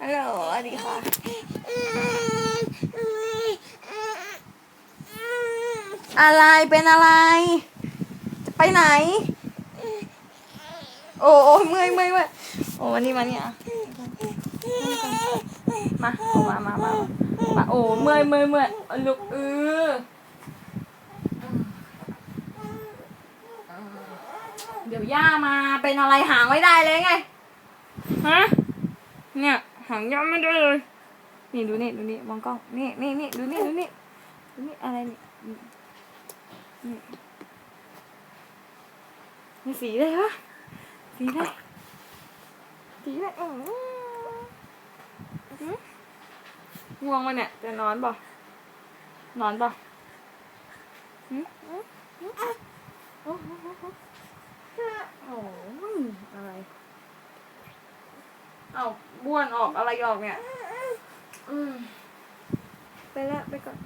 ฮัลโหลสวัสดีค่ะ อะไร เป็นอะไร จะไปไหน โอ้โอ้เมื่อยเมื่อยเมื่อยโอ้วันนี้มาเนี่ยอะมาโอ้มามามามาโอ้เมื่อยเมื่อยเมื่อยลุกเออเดี๋ยวย่ามาเป็นอะไรหางไม่ได้เลยไง ฮะ เนี่ย หางย่าไม่ได้เลย นี่ดูนี่ดูนี่มองกล้อง นี่นี่นี่ดูนี่ดูนี่ดูนี่อะไรนี่นี่มีสีอะไรวะสีอะไรสีอะไรอือืมง่วงมันเนี่ยจะนอนป่ะนอนป่ะอืมอืมอืมโอ้โหโอ้โหอะไร เอาบ้วนออกอะไรออกเนี่ย อืม ไปแล้วไปก่อน